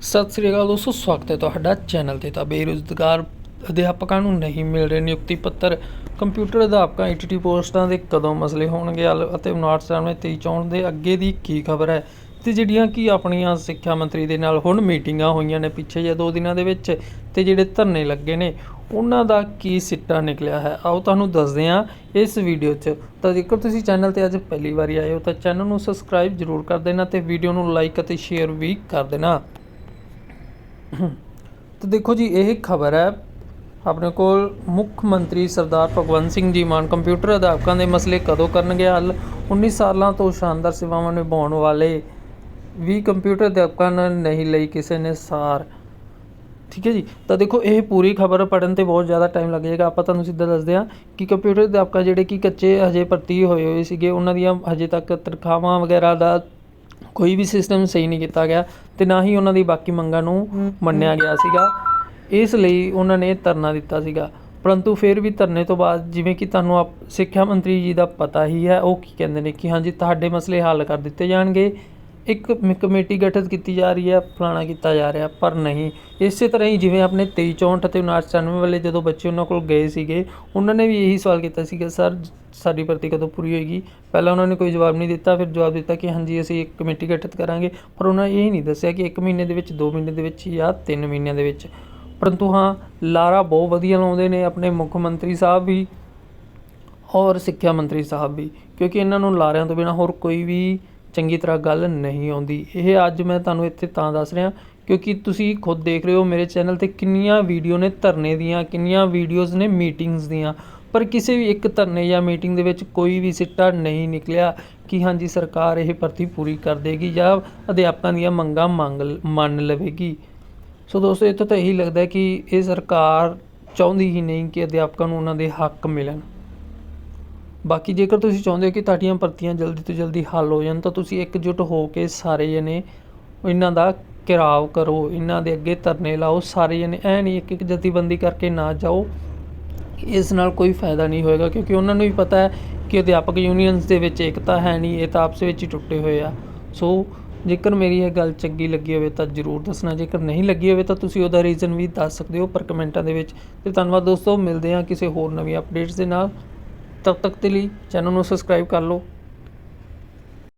ਸਤਿ ਸ੍ਰੀ ਅਕਾਲ ਦੋਸਤੋ, ਸਵਾਗਤ ਹੈ ਤੁਹਾਡਾ ਚੈਨਲ ਤੇ। ਤਾਂ ਬੇਰੁਜ਼ਗਾਰ ਅਧਿਆਪਕਾਂ ਨੂੰ ਨਹੀਂ ਮਿਲ ਰਹੇ ਨਿਯੁਕਤੀ ਪੱਤਰ। ਕੰਪਿਊਟਰ ਅਧਿਆਪਕਾਂ ਈਟੀਟੀ ਪੋਸਟਾਂ ਦੇ ਕਦੋਂ ਮਸਲੇ ਹੋਣਗੇ? ਹੱਲ ਅਤੇ 5993 ਚੋਣ ਦੇ ਅੱਗੇ ਦੀ ਕੀ ਖਬਰ ਹੈ? ਤੇ ਜਿਹੜੀਆਂ ਕਿ ਆਪਣੀਆਂ ਸਿੱਖਿਆ ਮੰਤਰੀ ਦੇ ਨਾਲ ਹੁਣ ਮੀਟਿੰਗਾਂ ਹੋਈਆਂ ਨੇ ਪਿੱਛੇ ਜੇ ਦੋ ਦਿਨਾਂ ਦੇ ਵਿੱਚ, ਤੇ ਜਿਹੜੇ ਧਰਨੇ ਲੱਗੇ ਨੇ, ਉਹਨਾਂ ਦਾ ਕੀ ਸਿੱਟਾ ਨਿਕਲਿਆ ਹੈ? ਆਓ ਤੁਹਾਨੂੰ ਦੱਸਦੇ ਹਾਂ ਇਸ ਵੀਡੀਓ 'ਚ। ਤਾਂ ਜੇਕਰ ਤੁਸੀਂ ਚੈਨਲ ਤੇ ਅੱਜ ਪਹਿਲੀ ਵਾਰੀ ਆਏ ਹੋ, ਤਾਂ ਚੈਨਲ ਨੂੰ ਸਬਸਕ੍ਰਾਈਬ ਜ਼ਰੂਰ ਕਰ ਦੇਣਾ ਤੇ ਵੀਡੀਓ ਨੂੰ ਲਾਈਕ ਅਤੇ ਸ਼ੇਅਰ ਵੀ ਕਰ ਦੇਣਾ। ਤਾਂ ਦੇਖੋ ਜੀ, ਇਹ ਖਬਰ ਹੈ। ਆਪਣੇ ਕੋਲ ਮੁੱਖ ਮੰਤਰੀ ਸਰਦਾਰ ਭਗਵੰਤ ਸਿੰਘ ਜੀ ਮਾਨ ਕੰਪਿਊਟਰ ਅਧਿਆਪਕਾਂ ਦੇ ਮਸਲੇ ਕਦੋਂ ਕਰਨਗੇ ਹੱਲ? 19 ਸਾਲਾਂ ਤੋਂ ਸ਼ਾਨਦਾਰ ਸੇਵਾਵਾਂ ਨਿਭਾਉਣ ਵਾਲੇ ਵੀ ਕੰਪਿਊਟਰ ਅਧਿਆਪਕਾਂ ਨੇ ਨਹੀਂ ਲਈ ਕਿਸੇ ਨੇ ਸਾਰ। ਠੀਕ ਹੈ ਜੀ? ਤਾਂ ਦੇਖੋ, ਇਹ ਪੂਰੀ ਖਬਰ ਪੜਨ ਤੇ ਬਹੁਤ ਜ਼ਿਆਦਾ ਟਾਈਮ ਲੱਗ ਜਾਏਗਾ ਆਪਾਂ ਤੁਹਾਨੂੰ ਸਿੱਧਾ ਦੱਸਦੇ ਹਾਂ ਕਿ ਕੰਪਿਊਟਰ ਅਧਿਆਪਕਾਂ ਜਿਹੜੇ ਕਿ ਕੱਚੇ ਹਜੇ ਭਰਤੀ ਹੋਏ ਹੋਏ ਸੀਗੇ, ਉਹਨਾਂ ਦੀਆਂ ਹਜੇ ਤੱਕ ਤਨਖਾਹਾਂ ਵਗੈਰਾ ਦਾ ਕੋਈ ਵੀ ਸਿਸਟਮ ਸਹੀ ਨਹੀਂ ਕੀਤਾ ਗਿਆ ਤੇ ਨਾ ਹੀ ਉਹਨਾਂ ਦੀ ਬਾਕੀ ਮੰਗਾਂ ਨੂੰ ਮੰਨਿਆ ਗਿਆ ਸੀਗਾ। ਇਸ ਲਈ ਉਹਨਾਂ ਨੇ ਧਰਨਾ ਦਿੱਤਾ ਸੀਗਾ। ਪਰੰਤੂ ਫਿਰ ਵੀ ਧਰਨੇ ਤੋਂ ਬਾਅਦ ਜਿਵੇਂ ਕਿ ਤੁਹਾਨੂੰ ਸਿੱਖਿਆ ਮੰਤਰੀ ਜੀ ਦਾ ਪਤਾ ਹੀ ਹੈ ਉਹ ਕੀ ਕਹਿੰਦੇ ਨੇ ਕਿ ਹਾਂਜੀ ਤੁਹਾਡੇ ਮਸਲੇ ਹੱਲ ਕਰ ਦਿੱਤੇ ਜਾਣਗੇ। ਇੱਕ ਕਮੇਟੀ ਗਠਿਤ ਕੀਤੀ ਜਾ ਰਹੀ ਹੈ, ਫਲਾਣਾ ਕੀਤਾ ਜਾ ਰਿਹਾ, ਪਰ ਨਹੀਂ। ਇਸੇ ਤਰ੍ਹਾਂ ਹੀ ਜਿਵੇਂ ਆਪਣੇ 23 64 ਅਤੇ 59 ਵਾਲੇ ਜਦੋਂ ਬੱਚੇ ਉਹਨਾਂ ਕੋਲ ਗਏ ਸੀਗੇ, ਉਹਨਾਂ ਨੇ ਵੀ ਇਹੀ ਸਵਾਲ ਕੀਤਾ ਸੀਗਾ, ਸਰ, ਸਾਡੀ ਭਰਤੀ ਕਦੋਂ ਪੂਰੀ ਹੋਏਗੀ? ਪਹਿਲਾਂ ਉਹਨਾਂ ਨੇ ਕੋਈ ਜਵਾਬ ਨਹੀਂ ਦਿੱਤਾ, ਫਿਰ ਜਵਾਬ ਦਿੱਤਾ ਕਿ ਹਾਂਜੀ, ਅਸੀਂ ਇੱਕ ਕਮੇਟੀ ਗਠਿਤ ਕਰਾਂਗੇ, ਪਰ ਉਹਨਾਂ ਇਹ ਨਹੀਂ ਦੱਸਿਆ ਕਿ 1 ਮਹੀਨੇ ਦੇ ਵਿੱਚ 2 ਮਹੀਨੇ ਦੇ ਵਿੱਚ ਜਾਂ 3 ਮਹੀਨਿਆਂ ਦੇ ਵਿੱਚ। ਪਰੰਤੂ ਹਾਂ, ਲਾਰਾ ਬਹੁਤ ਵਧੀਆ ਲਾਉਂਦੇ ਨੇ, ਆਪਣੇ ਮੁੱਖ ਮੰਤਰੀ ਸਾਹਿਬ ਵੀ ਔਰ ਸਿੱਖਿਆ ਮੰਤਰੀ ਸਾਹਿਬ ਵੀ, ਕਿਉਂਕਿ ਇਹਨਾਂ ਨੂੰ ਲਾਰਿਆਂ ਤੋਂ ਬਿਨਾ ਹੋਰ ਕੋਈ ਵੀ ਚੰਗੀ ਤਰ੍ਹਾਂ ਗੱਲ ਨਹੀਂ ਆਉਂਦੀ। ਇਹ ਅੱਜ ਮੈਂ ਤੁਹਾਨੂੰ ਇੱਥੇ ਤਾਂ ਦੱਸ ਰਿਹਾ, ਕਿਉਂਕਿ ਤੁਸੀਂ ਖੁਦ ਦੇਖ ਰਹੇ ਹੋ ਮੇਰੇ ਚੈਨਲ ਤੇ ਕਿੰਨੀਆਂ ਵੀਡੀਓ ਨੇ ਧਰਨੇ ਦੀਆਂ, ਕਿੰਨੀਆਂ ਵੀਡੀਓਜ਼ ਨੇ ਮੀਟਿੰਗਸ ਦੀਆਂ। ਪਰ ਕਿਸੇ ਵੀ ਇੱਕ ਧਰਨੇ ਜਾਂ ਮੀਟਿੰਗ ਦੇ ਵਿੱਚ ਕੋਈ ਵੀ ਸਿੱਟਾ ਨਹੀਂ ਨਿਕਲਿਆ ਕਿ ਹਾਂਜੀ, ਸਰਕਾਰ ਇਹ ਭਰਤੀ ਪੂਰੀ ਕਰ ਦੇਗੀ ਜਾਂ ਅਧਿਆਪਕਾਂ ਦੀਆਂ ਮੰਗਾਂ ਮੰਗ ਮੰਨ ਲਵੇਗੀ। ਸੋ ਦੋਸਤੋ, ਇੱਥੋਂ ਤਾਂ ਇਹੀ ਲੱਗਦਾ ਹੈ ਕਿ ਇਹ ਸਰਕਾਰ ਚਾਹੁੰਦੀ ਹੀ ਨਹੀਂ ਕਿ ਅਧਿਆਪਕਾਂ ਨੂੰ ਉਹਨਾਂ ਦੇ ਹੱਕ ਮਿਲਣ। ਬਾਕੀ ਜੇਕਰ ਤੁਸੀਂ ਚਾਹੁੰਦੇ ਹੋ ਕਿ ਤੁਹਾਡੀਆਂ ਭਰਤੀਆਂ ਜਲਦੀ ਤੋਂ ਜਲਦੀ ਹੱਲ ਹੋ ਜਾਣ, ਤਾਂ ਤੁਸੀਂ ਇਕਜੁੱਟ ਹੋ ਕੇ ਸਾਰੇ ਜਣੇ ਇਹਨਾਂ ਦਾ ਘਿਰਾਵ ਕਰੋ, ਇਹਨਾਂ ਦੇ ਅੱਗੇ ਧਰਨੇ ਲਾਓ, ਸਾਰੇ ਜਣੇ ਐ ਨਹੀਂ ਇੱਕ ਇੱਕ ਜਥੇਬੰਦੀ ਕਰਕੇ ਨਾ ਜਾਓ। ਇਸ ਨਾਲ ਕੋਈ ਫਾਇਦਾ ਨਹੀਂ ਹੋਏਗਾ, ਕਿਉਂਕਿ ਉਹਨਾਂ ਨੂੰ ਵੀ ਪਤਾ ਹੈ ਕਿ ਅਧਿਆਪਕ ਯੂਨੀਅਨਸ ਦੇ ਵਿੱਚ ਏਕਤਾ ਹੈ ਨਹੀਂ, ਇਹ ਤਾਂ ਆਪਸ ਵਿੱਚ ਹੀ ਟੁੱਟੇ ਹੋਏ ਆ। ਸੋ ਜੇਕਰ ਮੇਰੀ ਇਹ ਗੱਲ ਚੰਗੀ ਲੱਗੀ ਹੋਵੇ ਤਾਂ ਜਰੂਰ ਦੱਸਣਾ, ਜੇਕਰ ਨਹੀਂ ਲੱਗੀ ਹੋਵੇ ਤਾਂ ਤੁਸੀਂ ਉਹਦਾ ਰੀਜ਼ਨ ਵੀ ਦੱਸ ਸਕਦੇ ਹੋ ਪਰ ਕਮੈਂਟਾਂ ਦੇ ਵਿੱਚ। ਤੇ ਧੰਨਵਾਦ ਦੋਸਤੋ, ਮਿਲਦੇ ਹਾਂ ਕਿਸੇ ਹੋਰ ਨਵੀਂ ਅਪਡੇਟਸ ਦੇ ਨਾਲ। ਤਦ ਤੱਕ ਦੇ ਲਈ ਚੈਨਲ ਨੂੰ ਸਬਸਕ੍ਰਾਈਬ ਕਰ ਲਓ।